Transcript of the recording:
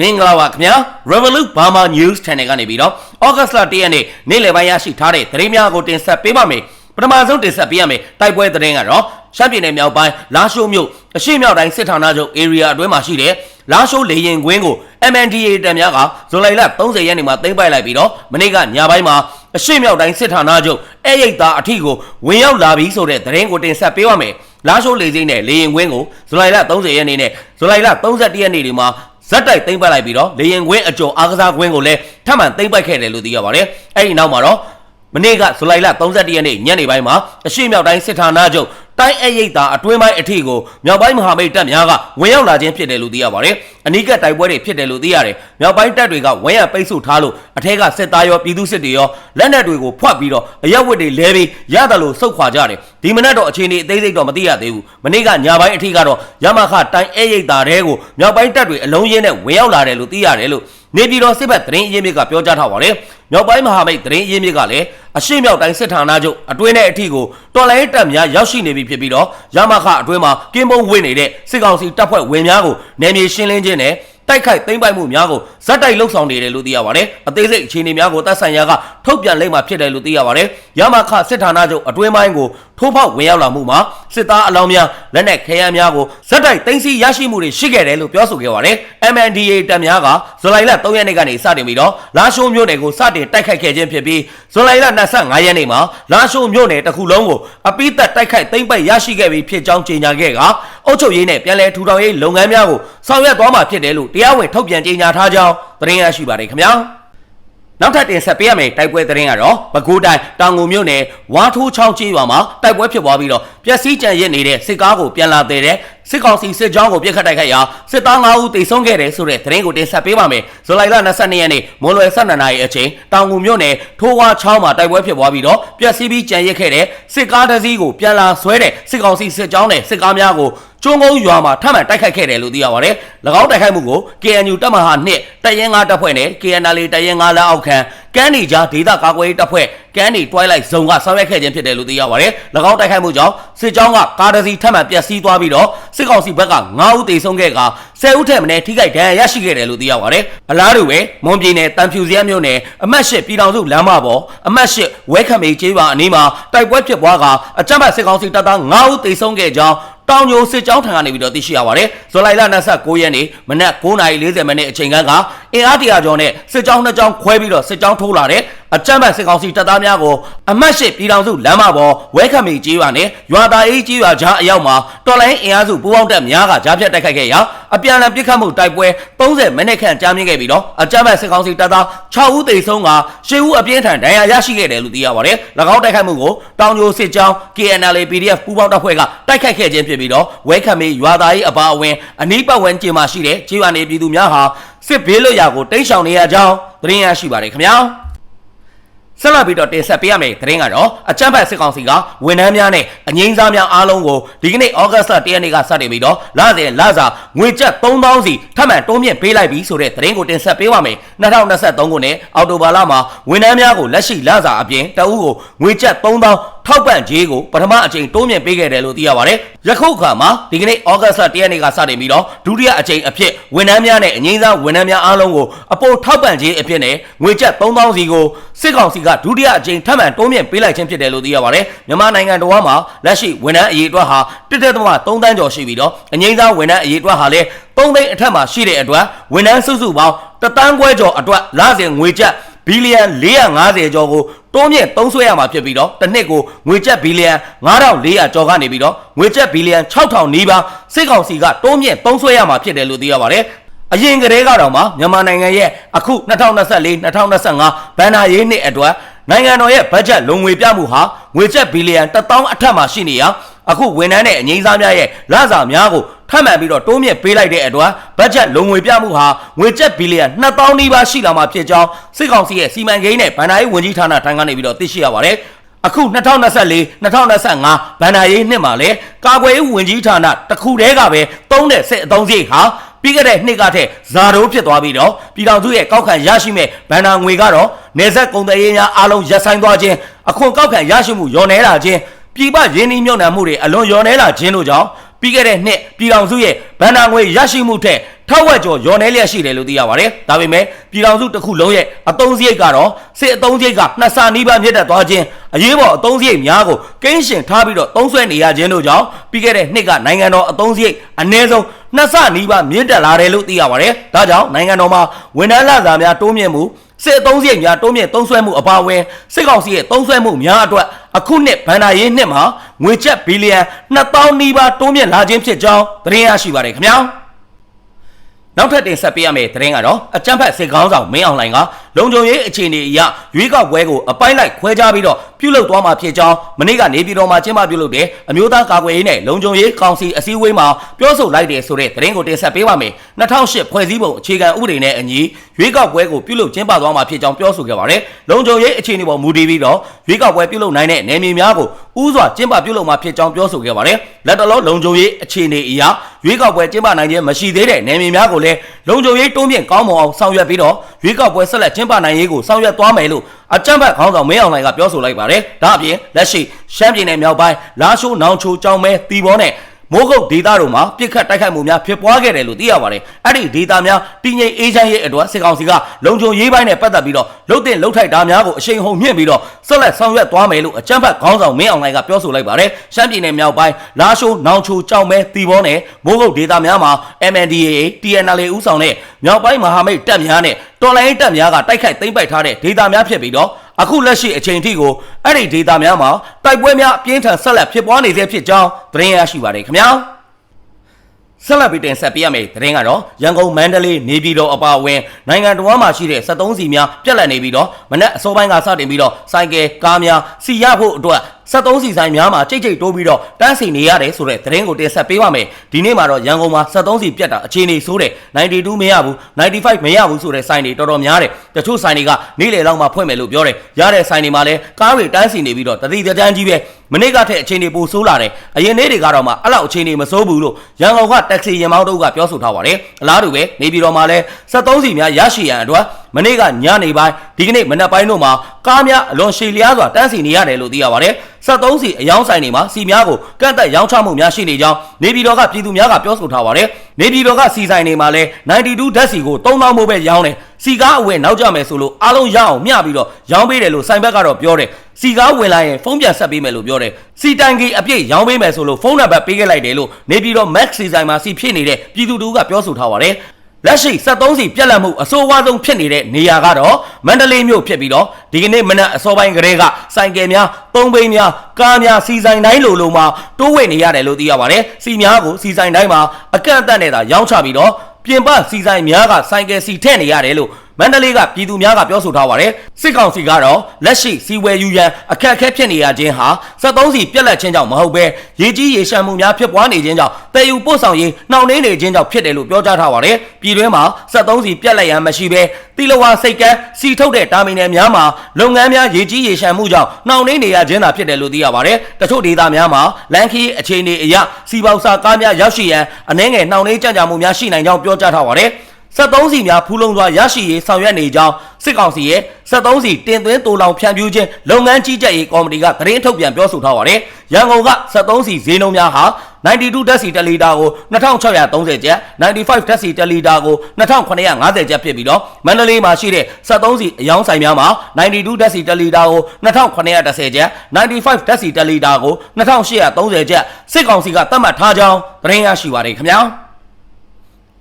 မင်္ဂလာပါခင်ဗျာ Revolut Burma News Channel ကနေပြီးတော့ August လ1ရက်နေ့နေ့လယ်ပိုင်းရရှိထားတဲ့သတင်းများကိုတင်ဆက်ပေးပါမယ်ပထမဆုံးတင်ဆက်ပေးရမယ်တိုက်ပွဲသတင်းကတော့ရှမ်းပြည်နယ်မြောက်ပိုင်းလာရှိုးမြို့အရှိမြောက်တိုင်းစစ်ဌာနချုပ် area အတွင်းမှာရှိတဲ့လာရှိုးလေရင်ကွင်းကို MNDA တပ်များကဇူလိုင်လ30ရက်နေ့မှာသိမ်းပိုက်လိုက်ပြီးတော့မနေ့ကညပိုင်းမှာအရှိမြောက်တိုင်းစစ်ဌာနချုပ်အဲ့ရိတ်သားအထီကိုဝင်ရောက်လာပြီးဆိုတဲ့သတင်းကိုတင်ဆက်ပေးပါမယ်လာရှိုးလေစိမ့်နဲ့လေရင်ကွင်းကိုဇူလိုင်လ30ရက်နေ့နဲ့ဇူလိုင်လ31ရက်နေ့တွေမှာ ဇက်တိုက်သိမ်းပိုက်လိုက်ပြီးတော့လေရင်ကွင်းအကျော်အားကစားကွင်းကိုလည်းထပ်မံသိမ်းပိုက်ခဲ့တယ်လို့သိရပါတယ်အဲ့ဒီနောက်မှာတော့မနေ့ကဇူလိုင်လ31ရက်နေ့ညနေပိုင်းမှာအရှိမြောက်တိုင်းစစ်ဌာနချုပ် တိုင်းအရိပ်သာအတွင်းပိုင်းအထိကိုမြောက်ပိုင်းမဟာမိတ်တပ်များကဝင်ရောက်လာခြင်းဖြစ်တယ်လို့သိရပါတယ်။အနီးကပ်တိုက်ပွဲတွေဖြစ်တယ်လို့သိရတယ်။မြောက်ပိုင်းတပ်တွေကဝန်းရပိတ်ဆို့ထားလို့အထက်ကစစ်သားရောပြည်သူစစ်တွေရောလက်နက်တွေကိုဖွက်ပြီးတော့အရက်ဝတ်တွေလဲပြီးရတယ်လို့စုတ်ခွာကြတယ်။ဒီမနက်တော့အခြေအနေအသေးစိတ်တော့မသိရသေးဘူး။မနေ့ကညပိုင်းအထိကတော့ရမခတိုင်းအရိပ်သာတဲကိုမြောက်ပိုင်းတပ်တွေအလုံးရင်းနဲ့ဝင်ရောက်လာတယ်လို့သိရတယ်လို့နေပြည်တော်စစ်ဘက်သတင်းအရင်းမြစ်ကပြောကြားထားပါတယ်။မြောက်ပိုင်းမဟာမိတ်သတင်းအရင်းမြစ်ကလည်းအရှိမြောက်တိုင်းစစ်ဌာနချုပ်အတွင်းနဲ့အထိကိုတော်လိုင်းတပ်များရောက်ရှိနေပြီဖြစ်ပြီးတော့ရမခအတွင်းမှာကင်းပုံဝင်နေတဲ့စစ်ကောင်စီတပ်ဖွဲ့ဝင်များကိုနယ်မြေရှင်းလင်းခြင်းနဲ့ တိုက်ခိုက်သိမ်းပိုက်မှုများကိုဇက်တိုက်လှုပ်ဆောင်နေတယ်လို့သိရပါတယ်။အသေးစိတ်အခြေအနေများကိုတပ်ဆိုင်ရာကထုတ်ပြန်လိမ့်မှာဖြစ်တယ်လို့သိရပါတယ်။ရမခစစ်ဌာနချုပ်အတွင်းပိုင်းကိုထိုးဖောက်ဝင်ရောက်လာမှုမှာစစ်သားအလောင်းများလက်နက်ခဲယမ်းများကိုဇက်တိုက်သိမ်းဆည်းရရှိမှုတွေရှိခဲ့တယ်လို့ပြောဆိုခဲ့ပါတယ်။ MNDA တပ်များကဇူလိုင်လ3ရက်နေ့ကနေစတင်ပြီးတော့လာရှိုးမြို့နယ်ကိုစတင်တိုက်ခိုက်ခဲ့ခြင်းဖြစ်ပြီးဇူလိုင်လ25ရက်နေ့မှာလာရှိုးမြို့နယ်တစ်ခုလုံးကိုအပိသက်တိုက်ခိုက်သိမ်းပိုက်ရရှိခဲ့ပြီးဖြစ်ကြောင်းကြေညာခဲ့က အုပ်ချုပ်ရေးနဲ့ပြည်내ထူထောင်ရေးလုပ်ငန်းများကိုဆောင်ရွက်သွားမှာဖြစ်တယ်လို့တရားဝင်ထုတ်ပြန်ကြေညာထားကြောင်းသတင်းရရှိပါတယ်ခင်ဗျာ။နောက်ထပ်တင်ဆက်ပေးရမယ့်တိုက်ပွဲသတင်းကတော့ပဲခူးတိုင်းတောင်ငူမြို့နယ်ဝါထိုးချောင်းကြီးရွာမှာတိုက်ပွဲဖြစ်ပွားပြီးတော့ပျက်စီးကြံရစ်နေတဲ့စစ်ကားကိုပြန်လာတဲ့တဲ့စစ်ကောင်စီစစ်ကြောင်းကိုပြစ်ခတ်တိုက်ခိုက်ရာစစ်သား9ဦးသေဆုံးခဲ့တယ်ဆိုတဲ့သတင်းကိုတင်ဆက်ပေးပါမယ်။ဇူလိုင်လ22ရက်နေ့မွန်လွယ်12နာရီအချိန်တောင်ငူမြို့နယ်ထိုးဝါချောင်းမှာတိုက်ပွဲဖြစ်ပွားပြီးတော့ပျက်စီးပြီးကြံရစ်ခဲ့တဲ့စစ်ကားတစ်စီးကိုပြန်လာဆွဲတဲ့စစ်ကောင်စီစစ်ကြောင်းနဲ့စစ်ကားများကို ကျွန်းကုန်းရွာမှာထပ်မံတိုက်ခိုက်ခဲ့တယ်လို့သိရပါတယ်။၎င်းတိုက်ခိုက်မှုကို KNU တပ်မဟာ2တပ်ရင်း9တပ်ဖွဲ့နဲ့ KNL တပ်ရင်း9လက်အောက်ခံကမ်းနီကြားဒေသကာကွယ်ရေးတပ်ဖွဲ့ကမ်းနီ Twilight Zone ကဆောင်ရွက်ခဲ့ခြင်းဖြစ်တယ်လို့သိရပါတယ်။၎င်းတိုက်ခိုက်မှုကြောင့်စစ်ကြောင်းကကားတစ်စီးထပ်မံပျက်စီးသွားပြီးတော့စစ်ကောင်စီဘက်က9ဦးသေဆုံးခဲ့က10ဦးထက်မနည်းထိခိုက်ဒဏ်ရာရရှိခဲ့တယ်လို့သိရပါတယ်။အလားတူပဲမွန်ပြည်နယ်တန်ဖြူစရမြို့နယ်အမှတ်၈ပြည်တော်စုလမ်းမပေါ်အမှတ်၈ဝဲခမေကျေးရွာအနီးမှာတိုက်ပွဲဖြစ်ပွားကအကြမ်းဖက်စစ်ကောင်စီတပ်သား9ဦးသေဆုံးခဲ့ကြောင်း တောင်ညိုစစ်ကြောင်းထံကနေပြီးတော့သိရှိရပါတယ်။ဇူလိုင်လ29ရက်နေ့မနက်9:40မိနစ်အချိန်ကအင်အားတရာကျော်နဲ့စစ်ကြောင်းနှစ်ကြောင်းခွဲပြီးတော့စစ်ကြောင်းထိုးလာတဲ့အကြမ်းဖက်စစ်ကောင်စီတပ်သားများကိုအမတ်ရှိပြည်တော်စုလမ်းမပေါ်ဝဲခမီကြီးရွာနဲ့ရွာသားအေးကြီးရွာကြားအရောက်မှာတော်လိုင်းအင်အားစုပူးပေါင်းတပ်များကကြားဖြတ်တိုက်ခိုက်ခဲ့ရာအပြန်အလှန်ပစ်ခတ်မှုတိုက်ပွဲ30မိနစ်ခန့်ကြာမြင့်ခဲ့ပြီးတော့အကြမ်းဖက်စစ်ကောင်စီတပ်သား6ဦးသေဆုံးက10ဦးအပြင်းထန်ဒဏ်ရာရရှိခဲ့တယ်လို့သိရပါတယ်။၎င်းတိုက်ခိုက်မှုကိုတောင်ညိုစစ်ကြောင်း KNL PDF ပူးပေါင်းတပ်ဖွဲ့ကတိုက်ခိုက်ခဲ့ခြင်းဖြစ်ပြီးတော့ဝဲခမီရွာသားရေးအပါအဝင်အနီးပတ်ဝန်းကျင်မှာရှိတဲ့ခြေရွာနေပြည်သူများဟာစစ်ဘေးလွတ်ရာကိုတိမ်းရှောင်နေရကြောင်းသတင်းရရှိပါတယ်ခင်ဗျာ။ ဆက်လက်ပြီးတော့တင်ဆက်ပေးရမယ့်သတင်းကတော့အချမ်းဖတ်စစ်ကောင်စီကဝန်ထမ်းများနဲ့အငိမ့်စားများအားလုံးကိုဒီကနေ့ဩဂတ်စ်လ၁ရက်နေ့ကစတင်ပြီးတော့လစဉ်လစာငွေကျပ်3000စီထပ်မံတိုးမြင့်ပေးလိုက်ပြီးဆိုတဲ့သတင်းကိုတင်ဆက်ပေးပါမယ်2023ခုနှစ်အောက်တိုဘာလမှာဝန်ထမ်းများကိုလက်ရှိလစာအပြင်တအုပ်ကိုငွေကျပ်3000 ထောက်ပံ့ကြေးကိုပထမအကြိမ်တိုးမြင့်ပေးခဲ့တယ်လို့သိရပါတယ်။ယခုအခါမှာဒီကနေ့ဩဂတ်စ်လ၁ရက်နေ့ကစတင်ပြီးတော့ဒုတိယအကြိမ်အဖြစ်ဝန်ထမ်းများနဲ့အငိမ့်စားဝန်ထမ်းများအားလုံးကိုအပိုထောက်ပံ့ကြေးအဖြစ်နဲ့ငွေကျပ်3000စီကိုစစ်ကောင်စီကဒုတိယအကြိမ်ထပ်မံတိုးမြင့်ပေးလိုက်ခြင်းဖြစ်တယ်လို့သိရပါတယ်။မြန်မာနိုင်ငံတော်မှာလက်ရှိဝန်ထမ်းအရေးအတွက်ဟာ1.3တန်းကျော်ရှိပြီးတော့အငိမ့်စားဝန်ထမ်းအရေးအတွက်ဟာလည်း3သိန်းအထက်မှာရှိတဲ့အတွက်ဝန်ထမ်းစုစုပေါင်းတသန်းခွဲကျော်အတွက်လစဉ်ငွေကျပ် ဘီလီယံ450ကျော်ကိုတိုးမြင့်သုံးစွဲရမှာဖြစ်ပြီးတော့တစ်နှစ်ကိုငွေကျပ်ဘီလီယံ9400ကျော်ကနေပြီးတော့ငွေကျပ်ဘီလီယံ6000နီးပါးစစ်ကောင်စီကတိုးမြင့်သုံးစွဲရမှာဖြစ်တယ်လို့သိရပါတယ်အရင်ကတည်းကတော့မှမြန်မာနိုင်ငံရဲ့အခု2024 2025ဘဏ္ဍာရေးနှစ်အတွက်နိုင်ငံတော်ရဲ့ဘတ်ဂျက်လုံငွေပြမှုဟာငွေကျပ်ဘီလီယံ1000အထက်မှာရှိနေရအခုဝန်ထမ်းနဲ့အငိမ့်စားများရဲ့လစာများကို ထပ်မံပြီးတော့တိုးမြင့်ပေးလိုက်တဲ့အတွက်ဘတ်ဂျက်လုံငွေပြမှုဟာငွေကျပ်ဘီလီယံ2000နီးပါးရှိလာမှာဖြစ်ကြောင်းစစ်ကောင်စီရဲ့စီမံကိန်းနဲ့ဗဏ္ဍာရေးဝန်ကြီးဌာနထံကနေပြီးတော့သိရှိရပါတယ်အခု2024 2025ဘဏ္ဍာရေးနှစ်မှာလဲကာကွယ်ရေးဝန်ကြီးဌာနတစ်ခုတည်းကပဲသုံးတဲ့စစ်အသုံးစရိတ်ဟာပြီးခဲ့တဲ့နှစ်ကထက်ဇာတိုးဖြစ်သွားပြီးတော့ပြည်ထောင်စုရဲ့ကောက်ခံရရှိမဲ့ဗန်နာငွေကတော့နေဆက်ကုန်သည်ရေးများအားလုံးရပ်ဆိုင်သွားခြင်းအခွန်ကောက်ခံရရှိမှုလျော်နေလာခြင်းပြည်ပရင်းနှီးမြှုပ်နှံမှုတွေအလွန်လျော်နေလာခြင်းတို့ကြောင့် ပပြီးခဲ့တဲ့နှစ်ပြည်တော်စုရဲ့ဗန်နာငွေရရှိမှုထက်ထောက်ဝက်ကျော်ရော်နေလျက်ရှိတယ်လို့သိရပါတယ်။ဒါပေမဲ့ပြည်တော်စုတစ်ခုလုံးရဲ့အသုံးစရိတ်ကတော့စစ်အသုံးစရိတ်ကနှစ်ဆနီးပါးမြင့်တက်သွားခြင်းအရေးပေါ်အသုံးစရိတ်များကိုကိန်းရှင်ထားပြီးတော့သုံးစွဲနေရခြင်းတို့ကြောင့်ပြီးခဲ့တဲ့နှစ်ကနိုင်ငံတော်အသုံးစရိတ်အနည်းဆုံးနှစ်ဆနီးပါးမြင့်တက်လာတယ်လို့သိရပါတယ်။ဒါကြောင့်နိုင်ငံတော်မှာဝန်ထမ်းလစာများတိုးမြင့်မှုစစ်အသုံးစရိတ်များတိုးမြင့်သုံးစွဲမှုအပါအဝင်စစ်ကောင်စီရဲ့သုံးစွဲမှုများအတွက် အခုနှစ်ဗန်နာရေးနှစ်မှာငွေကျပ်ဘီလီယံ2000နီးပါးတိုးမြင့်လာခြင်းဖြစ်ကြောင်းသတင်းရရှိပါတယ်ခင်ဗျာနောက်ထပ်တင်ဆက်ပေးရမယ့်သတင်းကတော့အကြမ်းဖက်စစ်ကောင်းဆောင်မင်းအောင်လှိုင်က လုံခြုံရေးအခြေအနေအရရွေးကောက်ပွဲကိုအပိုင်းလိုက်ခွဲခြားပြီးတော့ပြုလုပ်သွားမှာဖြစ်ကြောင်းမနေ့ကနေပြည်တော်မှာကျင်းပပြုလုပ်တဲ့အမျိုးသားကာကွယ်ရေးနဲ့လုံခြုံရေးကောင်စီအစည်းအဝေးမှာပြောဆိုလိုက်တယ်ဆိုတဲ့သတင်းကိုတင်ဆက်ပေးပါမယ်2008ဖွဲ့စည်းပုံအခြေခံဥပဒေနဲ့အညီရွေးကောက်ပွဲကိုပြုလုပ်ကျင်းပသွားမှာဖြစ်ကြောင်းပြောဆိုခဲ့ပါတယ်လုံခြုံရေးအခြေအနေပေါ်မူတည်ပြီးတော့ရွေးကောက်ပွဲပြုလုပ်နိုင်တဲ့နယ်မြေများကိုဥစွာကျင်းပပြုလုပ်မှာဖြစ်ကြောင်းပြောဆိုခဲ့ပါတယ်လက်တလုံးလုံခြုံရေးအခြေအနေအရရွေးကောက်ပွဲကျင်းပနိုင်ခြင်းမရှိသေးတဲ့နယ်မြေများကိုလည်းလုံခြုံရေးတွန်းပြင့်ကောင်းမွန်အောင်ဆောင်ရွက်ပြီးတော့ရွေးကောက်ပွဲဆက်လက်ကျင်းပနိုင်ရေးကိုဆောင်ရွက်သွားမယ်လို့အကြံဖက်ခေါင်းဆောင်မင်းအောင်လှိုင်ကပြောဆိုလိုက်ပါတယ်။ဒါအပြင်လက်ရှိရှမ်းပြည်နယ်မြောက်ပိုင်းလာရှိုးနောင်ချိုကြောင်မဲတီဘောနဲ့ မိုးကုတ်ဒေသတို့မှာပြစ်ခတ်တိုက်ခိုက်မှုများဖြစ်ပွားခဲ့တယ်လို့သိရပါတယ်။အဲ့ဒီဒေသများတည်ငြိမ်အေးချမ်းရေးအတွက်စစ်ကောင်စီကလုံခြုံရေးပိုင်းနဲ့ပတ်သက်ပြီးတော့လှုပ်တင်လှုပ်ထိုက်တာများကိုအရှိန်ဟုန်မြင့်ပြီးတော့ဆက်လက်ဆောင်ရွက်သွားမယ်လို့အကြံဖက်ခေါင်းဆောင်မင်းအောင်လှိုင်ကပြောဆိုလိုက်ပါတယ်။ရှမ်းပြည်နယ်မြောက်ပိုင်းလာရှိုးနောင်ချိုကြောင်မဲတီဘောနဲ့မိုးကုတ်ဒေသများမှာ MNDAA TNL ဦးဆောင်တဲ့မြောက်ပိုင်းမဟာမိတ်တပ်များနဲ့တော်လိုင်းတပ်များကတိုက်ခိုက်သိမ်းပိုက်ထားတဲ့ဒေသများဖြစ်ပြီးတော့ အခုလက်ရှိအချိန်ထိကိုအဲ့ဒီဒေတာများမှာတိုက်ပွဲများအပြင်းထန်ဆက်လက်ဖြစ်ပွားနေသေးဖြစ်ကြောင်းသတင်းရရှိပါတယ်ခင်ဗျာ ဆက်လက်ပြီးတင်ဆက်ပေးရမယ့်သတင်းကတော့ရန်ကုန်မန္တလေးနေပြည်တော်အပါအဝင်နိုင်ငံတော်မှာရှိတဲ့73စီများပြက်လက်နေပြီးတော့မနက်အစောပိုင်းကစတင်ပြီးတော့စိုက်ကယ်ကားများစီရဖို့အတွက်73စီဆိုင်များမှာကြိတ်ကြိတ်တိုးပြီးတော့တန်းစီနေရတယ်ဆိုတဲ့သတင်းကိုတင်ဆက်ပေးပါမယ်ဒီနေ့မှာတော့ရန်ကုန်မှာ73စီပြက်တာအခြေအနေဆိုးတယ်92မရဘူး95မရဘူးဆိုတဲ့ဆိုင်တွေတော်တော်များတယ်တချို့ဆိုင်တွေကနေ့လယ်လောက်မှဖွင့်မယ်လို့ပြောတယ်ရတဲ့ဆိုင်တွေမှာလည်းကားတွေတန်းစီနေပြီးတော့တတိတန်းကြီးပဲ မနေ့ကထက်အခြေအနေပိုဆိုးလာတယ်အရင်နေ့တွေကတော့မှအဲ့လောက်အခြေအနေမဆိုးဘူးလို့ရန်ကုန်ကတက္ကစီရင်မောင်းတို့ကပြောဆိုထားပါတယ်အလားတူပဲနေပြည်တော်မှာလည်း73စီများရရှိရန်အတွက်မနေ့ကညနေပိုင်းဒီကနေ့မနက်ပိုင်းတို့မှာကားများအလွန်ရှည်လျားစွာတန်းစီနေရတယ်လို့သိရပါတယ်73စီအယောင်းဆိုင်တွေမှာစီများကိုကန့်သက်ရောင်းချမှုများရှိနေကြောင်းနေပြည်တော်ကပြည်သူများကပြောဆိုထားပါတယ်နေပြည်တော်ကစီဆိုင်တွေမှာလည်း92ဓာတ်စီကို3000မိုးပဲရောင်းတယ်စီကားအဝယ်နောက်ကျမယ်ဆိုလို့အားလုံးရအောင်မျှပြီးတော့ရောင်းပေးတယ်လို့ဆိုင်ဘက်ကတော့ပြောတယ် စီကားဝင်လာရင်ဖုန်းပြန်ဆက်ပေးမယ်လို့ပြောတယ်စီတိုင်ကြီးအပြည့်ရောင်းပေးမယ်ဆိုလို့ဖုန်းနံပါတ်ပေးခဲ့လိုက်တယ်လို့နေပြည်တော် Max စီဆိုင်မှာစီဖြစ်နေတဲ့ပြည်သူတို့ကပြောဆိုထားပါတယ်လက်ရှိ73စီပြက်လက်မှုအဆိုးဝါးဆုံးဖြစ်နေတဲ့နေရာကတော့မန္တလေးမြို့ဖြစ်ပြီးတော့ဒီကနေ့မနက်အစောပိုင်းကလေးကစိုင်ကယ်များသုံးဘိန်းများကားများစီဆိုင်တိုင်းလိုလိုမှာတိုးဝှေ့နေရတယ်လို့သိရပါတယ်စီများကိုစီဆိုင်တိုင်းမှာအကန့်အသတ်နဲ့သာရောင်းချပြီးတော့ပြင်ပစီဆိုင်များကဆိုင်ကယ်စီထည့်နေရတယ်လို့ မန္တလေးကပြည်သူများကပြောဆိုထားပါတယ်စစ်ကောင်စီကတော့လက်ရှိစီဝယ်ယူရန်အခက်အခဲဖြစ်နေရခြင်းဟာ73စီပြက်လက်ခြင်းကြောင့်မဟုတ်ဘဲရေကြီးရေရှမ်းမှုများဖြစ်ပွားနေခြင်းကြောင့်တည်ယူပို့ဆောင်ရေးနှောင့်နှေးနေခြင်းကြောင့်ဖြစ်တယ်လို့ပြောကြားထားပါတယ်ပြည်တွင်းမှာ73စီပြက်လက်ရန်မရှိဘဲတီလဝါစိတ်ကန်းစီထုတ်တဲ့တာမီနယ်များမှာလုပ်ငန်းများရေကြီးရေရှမ်းမှုကြောင့်နှောင့်နှေးနေရခြင်းသာဖြစ်တယ်လို့သိရပါတယ်တချို့ဒေသများမှာလန်ခီအခြေအနေအရစီပေါစာကားများရောက်ရှိရန်အနှဲငယ်နှောင့်နှေးကြကြမှုများရှိနိုင်ကြောင်းပြောကြားထားပါတယ် 73စီများဖူးလုံစွာရရှိရေးဆောင်ရွက်နေကြောင်းစစ်ကောင်စီရဲ့73စီတင်သွင်းတူလောင်ဖြန့်ဖြူးခြင်းလုပ်ငန်းကြီးကြပ်ရေးကော်မတီကသတင်းထုတ်ပြန်ပြောဆိုထားပါတယ်။ရန်ကုန်က73စီဈေးနှုန်းများဟာ92ဓာတ်စီတလီတာကို2630ကျပ်95ဓာတ်စီတလီတာကို2950ကျပ်ဖြစ်ပြီးတော့မန္တလေးမှာရှိတဲ့73စီအယောင်းဆိုင်များမှာ92ဓာတ်စီတလီတာကို2910ကျပ်95ဓာတ်စီတလီတာကို2830ကျပ်စစ်ကောင်စီကသတ်မှတ်ထားကြောင်းသတင်းရရှိပါတယ်ခင်ဗျာ။